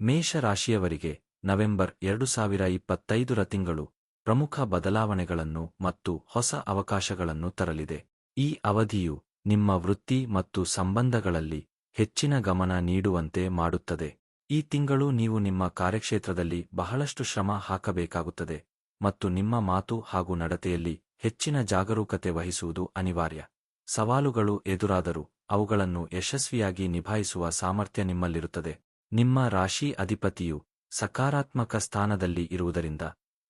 ಮೇಷರಾಶಿಯವರಿಗೆ November ಎರಡು ಸಾವಿರ ಇಪ್ಪತ್ತೈದರ ತಿಂಗಳು ಪ್ರಮುಖ ಬದಲಾವಣೆಗಳನ್ನು ಮತ್ತು ಹೊಸ ಅವಕಾಶಗಳನ್ನು ತರಲಿದೆ. ಈ ಅವಧಿಯು ನಿಮ್ಮ ವೃತ್ತಿ ಮತ್ತು ಸಂಬಂಧಗಳಲ್ಲಿ ಹೆಚ್ಚಿನ ಗಮನ ನೀಡುವಂತೆ ಮಾಡುತ್ತದೆ. ಈ ತಿಂಗಳು ನೀವು ನಿಮ್ಮ ಕಾರ್ಯಕ್ಷೇತ್ರದಲ್ಲಿ ಬಹಳಷ್ಟು ಶ್ರಮ ಹಾಕಬೇಕಾಗುತ್ತದೆ ಮತ್ತು ನಿಮ್ಮ ಮಾತು ಹಾಗೂ ನಡತೆಯಲ್ಲಿ ಹೆಚ್ಚಿನ ಜಾಗರೂಕತೆ ವಹಿಸುವುದು ಅನಿವಾರ್ಯ. ಸವಾಲುಗಳು ಎದುರಾದರೂ ಅವುಗಳನ್ನು ಯಶಸ್ವಿಯಾಗಿ ನಿಭಾಯಿಸುವ ಸಾಮರ್ಥ್ಯ ನಿಮ್ಮಲ್ಲಿರುತ್ತದೆ. ನಿಮ್ಮ ರಾಶಿ ಅಧಿಪತಿಯು ಸಕಾರಾತ್ಮಕ ಸ್ಥಾನದಲ್ಲಿ ಇರುವುದರಿಂದ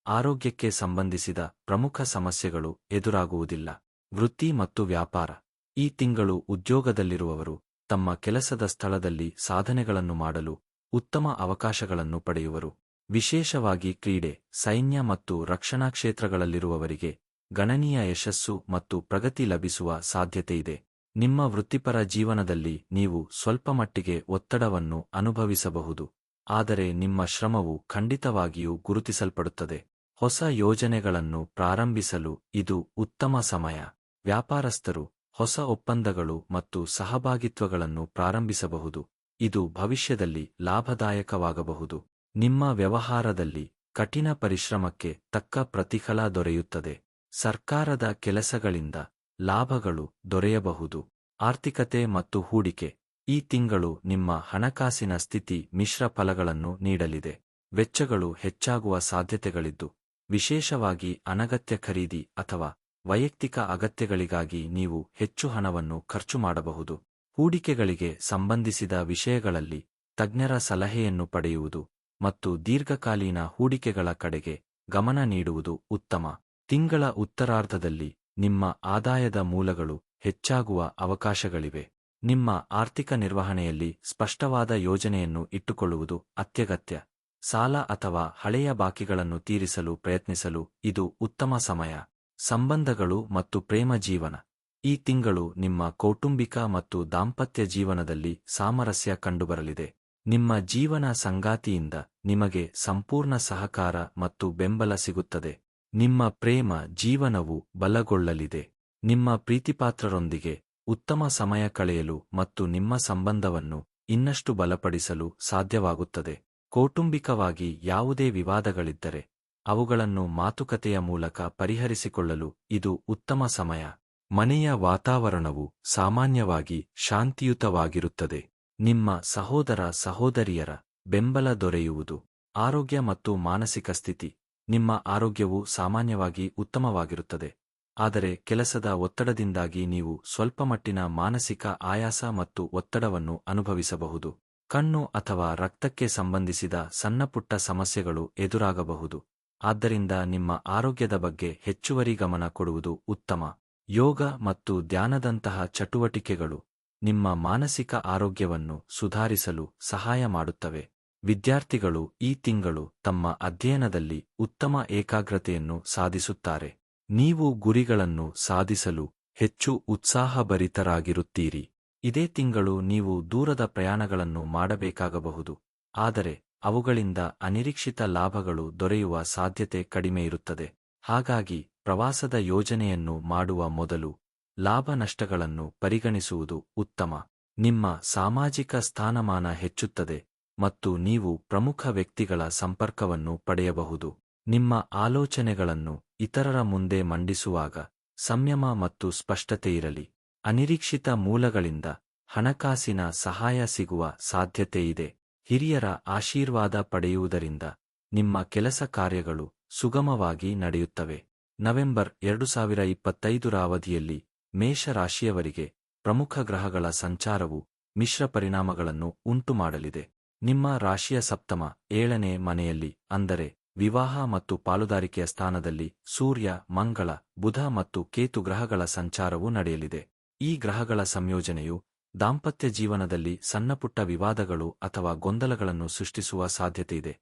ಆರೋಗ್ಯಕ್ಕೆ ಸಂಬಂಧಿಸಿದ ಪ್ರಮುಖ ಸಮಸ್ಯೆಗಳು ಎದುರಾಗುವುದಿಲ್ಲ. ವೃತ್ತಿ ಮತ್ತು ವ್ಯಾಪಾರ. ಈ ತಿಂಗಳು ಉದ್ಯೋಗದಲ್ಲಿರುವವರು ತಮ್ಮ ಕೆಲಸದ ಸ್ಥಳದಲ್ಲಿ ಸಾಧನೆಗಳನ್ನು ಮಾಡಲು ಉತ್ತಮ ಅವಕಾಶಗಳನ್ನು ಪಡೆಯುವರು. ವಿಶೇಷವಾಗಿ ಕ್ರೀಡೆ, ಸೈನ್ಯ ಮತ್ತು ರಕ್ಷಣಾ ಕ್ಷೇತ್ರಗಳಲ್ಲಿರುವವರಿಗೆ ಗಣನೀಯ ಯಶಸ್ಸು ಮತ್ತು ಪ್ರಗತಿ ಲಭಿಸುವ ಸಾಧ್ಯತೆಯಿದೆ. ನಿಮ್ಮ ವೃತ್ತಿಪರ ಜೀವನದಲ್ಲಿ ನೀವು ಸ್ವಲ್ಪಮಟ್ಟಿಗೆ ಒತ್ತಡವನ್ನು ಅನುಭವಿಸಬಹುದು. ಆದರೆ ನಿಮ್ಮ ಶ್ರಮವು ಖಂಡಿತವಾಗಿಯೂ ಗುರುತಿಸಲ್ಪಡುತ್ತದೆ. ಹೊಸ ಯೋಜನೆಗಳನ್ನು ಪ್ರಾರಂಭಿಸಲು ಇದು ಉತ್ತಮ ಸಮಯ. ವ್ಯಾಪಾರಸ್ಥರು, ಹೊಸ ಒಪ್ಪಂದಗಳು ಮತ್ತು ಸಹಭಾಗಿತ್ವಗಳನ್ನು ಪ್ರಾರಂಭಿಸಬಹುದು. ಇದು ಭವಿಷ್ಯದಲ್ಲಿ ಲಾಭದಾಯಕವಾಗಬಹುದು. ನಿಮ್ಮ ವ್ಯವಹಾರದಲ್ಲಿ ಕಠಿಣ ಪರಿಶ್ರಮಕ್ಕೆ ತಕ್ಕ ಪ್ರತಿಫಲ ದೊರೆಯುತ್ತದೆ. ಸರ್ಕಾರದ ಕೆಲಸಗಳಿಂದ ಲಾಭಗಳು ದೊರೆಯಬಹುದು. ಆರ್ಥಿಕತೆ ಮತ್ತು ಹೂಡಿಕೆ. ಈ ತಿಂಗಳು ನಿಮ್ಮ ಹಣಕಾಸಿನ ಸ್ಥಿತಿ ಮಿಶ್ರ ಫಲಗಳನ್ನು ನೀಡಲಿದೆ. ವೆಚ್ಚಗಳು ಹೆಚ್ಚಾಗುವ ಸಾಧ್ಯತೆಗಳಿದ್ದು, ವಿಶೇಷವಾಗಿ ಅನಗತ್ಯ ಖರೀದಿ ಅಥವಾ ವೈಯಕ್ತಿಕ ಅಗತ್ಯಗಳಿಗಾಗಿ ನೀವು ಹೆಚ್ಚು ಹಣವನ್ನು ಖರ್ಚು ಮಾಡಬಹುದು. ಹೂಡಿಕೆಗಳಿಗೆ ಸಂಬಂಧಿಸಿದ ವಿಷಯಗಳಲ್ಲಿ ತಜ್ಞರ ಸಲಹೆಯನ್ನು ಪಡೆಯುವುದು ಮತ್ತು ದೀರ್ಘಕಾಲೀನ ಹೂಡಿಕೆಗಳ ಕಡೆಗೆ ಗಮನ ನೀಡುವುದು ಉತ್ತಮ. ತಿಂಗಳ ಉತ್ತರಾರ್ಧದಲ್ಲಿ ನಿಮ್ಮ ಆದಾಯದ ಮೂಲಗಳು ಹೆಚ್ಚಾಗುವ ಅವಕಾಶಗಳಿವೆ. ನಿಮ್ಮ ಆರ್ಥಿಕ ನಿರ್ವಹಣೆಯಲ್ಲಿ ಸ್ಪಷ್ಟವಾದ ಯೋಜನೆಯನ್ನು ಇಟ್ಟುಕೊಳ್ಳುವುದು ಅತ್ಯಗತ್ಯ. ಸಾಲ ಅಥವಾ ಹಳೆಯ ಬಾಕಿಗಳನ್ನು ತೀರಿಸಲು ಪ್ರಯತ್ನಿಸಲು ಇದು ಉತ್ತಮ ಸಮಯ. ಸಂಬಂಧಗಳು ಮತ್ತು ಪ್ರೇಮ ಜೀವನ. ಈ ತಿಂಗಳು ನಿಮ್ಮ ಕೌಟುಂಬಿಕ ಮತ್ತು ದಾಂಪತ್ಯ ಜೀವನದಲ್ಲಿ ಸಾಮರಸ್ಯ ಕಂಡುಬರಲಿದೆ. ನಿಮ್ಮ ಜೀವನ ಸಂಗಾತಿಯಿಂದ ನಿಮಗೆ ಸಂಪೂರ್ಣ ಸಹಕಾರ ಮತ್ತು ಬೆಂಬಲ ಸಿಗುತ್ತದೆ. ನಿಮ್ಮ ಪ್ರೇಮ ಜೀವನವು ಬಲಗೊಳ್ಳಲಿದೆ. ನಿಮ್ಮ ಪ್ರೀತಿಪಾತ್ರರೊಂದಿಗೆ ಉತ್ತಮ ಸಮಯ ಕಳೆಯಲು ಮತ್ತು ನಿಮ್ಮ ಸಂಬಂಧವನ್ನು ಇನ್ನಷ್ಟು ಬಲಪಡಿಸಲು ಸಾಧ್ಯವಾಗುತ್ತದೆ. ಕೌಟುಂಬಿಕವಾಗಿ ಯಾವುದೇ ವಿವಾದಗಳಿದ್ದರೆ ಅವುಗಳನ್ನು ಮಾತುಕತೆಯ ಮೂಲಕ ಪರಿಹರಿಸಿಕೊಳ್ಳಲು ಇದು ಉತ್ತಮ ಸಮಯ. ಮನೆಯ ವಾತಾವರಣವು ಸಾಮಾನ್ಯವಾಗಿ ಶಾಂತಿಯುತವಾಗಿರುತ್ತದೆ. ನಿಮ್ಮ ಸಹೋದರ ಸಹೋದರಿಯರ ಬೆಂಬಲ ದೊರೆಯುವುದು ಆರೋಗ್ಯ ಮತ್ತು ಮಾನಸಿಕ ಸ್ಥಿತಿ ನಿಮ್ಮ ಆರೋಗ್ಯವು ಸಾಮಾನ್ಯವಾಗಿ ಉತ್ತಮವಾಗಿರುತ್ತದೆ. ಆದರೆ ಕೆಲಸದ ಒತ್ತಡದಿಂದಾಗಿ ನೀವು ಸ್ವಲ್ಪಮಟ್ಟಿನ ಮಾನಸಿಕ ಆಯಾಸ ಮತ್ತು ಒತ್ತಡವನ್ನು ಅನುಭವಿಸಬಹುದು. ಕಣ್ಣು ಅಥವಾ ರಕ್ತಕ್ಕೆ ಸಂಬಂಧಿಸಿದ ಸಣ್ಣಪುಟ್ಟ ಸಮಸ್ಯೆಗಳು ಎದುರಾಗಬಹುದು. ಆದ್ದರಿಂದ ನಿಮ್ಮ ಆರೋಗ್ಯದ ಬಗ್ಗೆ ಹೆಚ್ಚುವರಿ ಗಮನ ಕೊಡುವುದು ಉತ್ತಮ. ಯೋಗ ಮತ್ತು ಧ್ಯಾನದಂತಹ ಚಟುವಟಿಕೆಗಳು ನಿಮ್ಮ ಮಾನಸಿಕ ಆರೋಗ್ಯವನ್ನು ಸುಧಾರಿಸಲು ಸಹಾಯ ಮಾಡುತ್ತವೆ. ವಿದ್ಯಾರ್ಥಿಗಳು ಈ ತಿಂಗಳು ತಮ್ಮ ಅಧ್ಯಯನದಲ್ಲಿ ಉತ್ತಮ ಏಕಾಗ್ರತೆಯನ್ನು ಸಾಧಿಸುತ್ತಾರೆ. ನೀವು ಗುರಿಗಳನ್ನು ಸಾಧಿಸಲು ಹೆಚ್ಚು ಉತ್ಸಾಹಭರಿತರಾಗಿರುತ್ತೀರಿ. ಇದೇ ತಿಂಗಳು ನೀವು ದೂರದ ಪ್ರಯಾಣಗಳನ್ನು ಮಾಡಬೇಕಾಗಬಹುದು. ಆದರೆ ಅವುಗಳಿಂದ ಅನಿರೀಕ್ಷಿತ ಲಾಭಗಳು ದೊರೆಯುವ ಸಾಧ್ಯತೆ ಕಡಿಮೆಯಿರುತ್ತದೆ ಹಾಗಾಗಿ ಪ್ರವಾಸದ ಯೋಜನೆಯನ್ನು ಮಾಡುವ ಮೊದಲು ಲಾಭ ನಷ್ಟಗಳನ್ನು ಪರಿಗಣಿಸುವುದು ಉತ್ತಮ. ನಿಮ್ಮ ಸಾಮಾಜಿಕ ಸ್ಥಾನಮಾನ ಹೆಚ್ಚುತ್ತದೆ. ಮತ್ತು ನೀವು ಪ್ರಮುಖ ವ್ಯಕ್ತಿಗಳ ಸಂಪರ್ಕವನ್ನು ಪಡೆಯಬಹುದು. ನಿಮ್ಮ ಆಲೋಚನೆಗಳನ್ನು ಇತರರ ಮುಂದೆ ಮಂಡಿಸುವಾಗ ಸಂಯಮ ಮತ್ತು ಸ್ಪಷ್ಟತೆಯಿರಲಿ ಅನಿರೀಕ್ಷಿತ ಮೂಲಗಳಿಂದ ಹಣಕಾಸಿನ ಸಹಾಯ ಸಿಗುವ ಸಾಧ್ಯತೆಯಿದೆ ಹಿರಿಯರ ಆಶೀರ್ವಾದ ಪಡೆಯುವುದರಿಂದ ನಿಮ್ಮ ಕೆಲಸ ಕಾರ್ಯಗಳು ಸುಗಮವಾಗಿ ನಡೆಯುತ್ತವೆ. ನವೆಂಬರ್ ಎರಡು ಸಾವಿರ ಇಪ್ಪತ್ತೈದರ ಅವಧಿಯಲ್ಲಿ ಮೇಷರಾಶಿಯವರಿಗೆ ಪ್ರಮುಖ ಗ್ರಹಗಳ ಸಂಚಾರವು ಮಿಶ್ರ ಪರಿಣಾಮಗಳನ್ನು ಉಂಟುಮಾಡಲಿದೆ. ನಿಮ್ಮ ರಾಶಿಯ ಸಪ್ತಮ, ಏಳನೇ ಮನೆಯಲ್ಲಿ, ಅಂದರೆ ವಿವಾಹ ಮತ್ತು ಪಾಲುದಾರಿಕೆಯ ಸ್ಥಾನದಲ್ಲಿ ಸೂರ್ಯ, ಮಂಗಳ, ಬುಧ ಮತ್ತು ಕೇತು ಗ್ರಹಗಳ ಸಂಚಾರವು ನಡೆಯಲಿದೆ. ಈ ಗ್ರಹಗಳ ಸಂಯೋಜನೆಯು ದಾಂಪತ್ಯ ಜೀವನದಲ್ಲಿ ಸಣ್ಣಪುಟ್ಟ ವಿವಾದಗಳು ಅಥವಾ ಗೊಂದಲಗಳನ್ನು ಸೃಷ್ಟಿಸುವ ಸಾಧ್ಯತೆಯಿದೆ.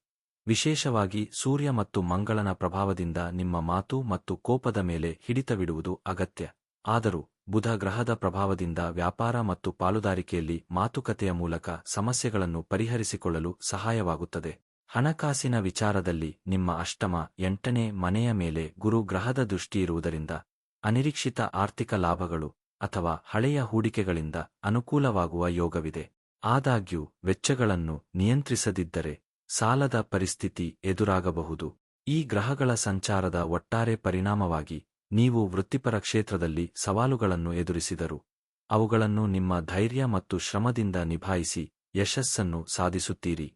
ವಿಶೇಷವಾಗಿ ಸೂರ್ಯ ಮತ್ತು ಮಂಗಳನ ಪ್ರಭಾವದಿಂದ ನಿಮ್ಮ ಮಾತು ಮತ್ತು ಕೋಪದ ಮೇಲೆ ಹಿಡಿತವಿಡುವುದು ಅಗತ್ಯ. ಆದರೂ ಬುಧ ಗ್ರಹದ ಪ್ರಭಾವದಿಂದ ವ್ಯಾಪಾರ ಮತ್ತು ಪಾಲುದಾರಿಕೆಯಲ್ಲಿ ಮಾತುಕತೆಯ ಮೂಲಕ ಸಮಸ್ಯೆಗಳನ್ನು ಪರಿಹರಿಸಿಕೊಳ್ಳಲು ಸಹಾಯವಾಗುತ್ತದೆ. ಹಣಕಾಸಿನ ವಿಚಾರದಲ್ಲಿ ನಿಮ್ಮ ಅಷ್ಟಮ, ಎಂಟನೇ ಮನೆಯ ಮೇಲೆ ಗುರು ಗ್ರಹದ ದೃಷ್ಟಿಯಿರುವುದರಿಂದ ಅನಿರೀಕ್ಷಿತ ಆರ್ಥಿಕ ಲಾಭಗಳು ಅಥವಾ ಹಳೆಯ ಹೂಡಿಕೆಗಳಿಂದ ಅನುಕೂಲವಾಗುವ ಯೋಗವಿದೆ. ಆದಾಗ್ಯೂ, ವೆಚ್ಚಗಳನ್ನು ನಿಯಂತ್ರಿಸದಿದ್ದರೆ ಸಾಲದ ಪರಿಸ್ಥಿತಿ ಎದುರಾಗಬಹುದು. ಈ ಗ್ರಹಗಳ ಸಂಚಾರದ ಒಟ್ಟಾರೆ ಪರಿಣಾಮವಾಗಿ ನೀವು ವೃತ್ತಿಪರ ಕ್ಷೇತ್ರದಲ್ಲಿ ಸವಾಲುಗಳನ್ನು ಎದುರಿಸಿದರು. ಅವುಗಳನ್ನು ನಿಮ್ಮ ಧೈರ್ಯ ಮತ್ತು ಶ್ರಮದಿಂದ ನಿಭಾಯಿಸಿ ಯಶಸ್ಸನ್ನು ಸಾಧಿಸುತ್ತೀರಿ.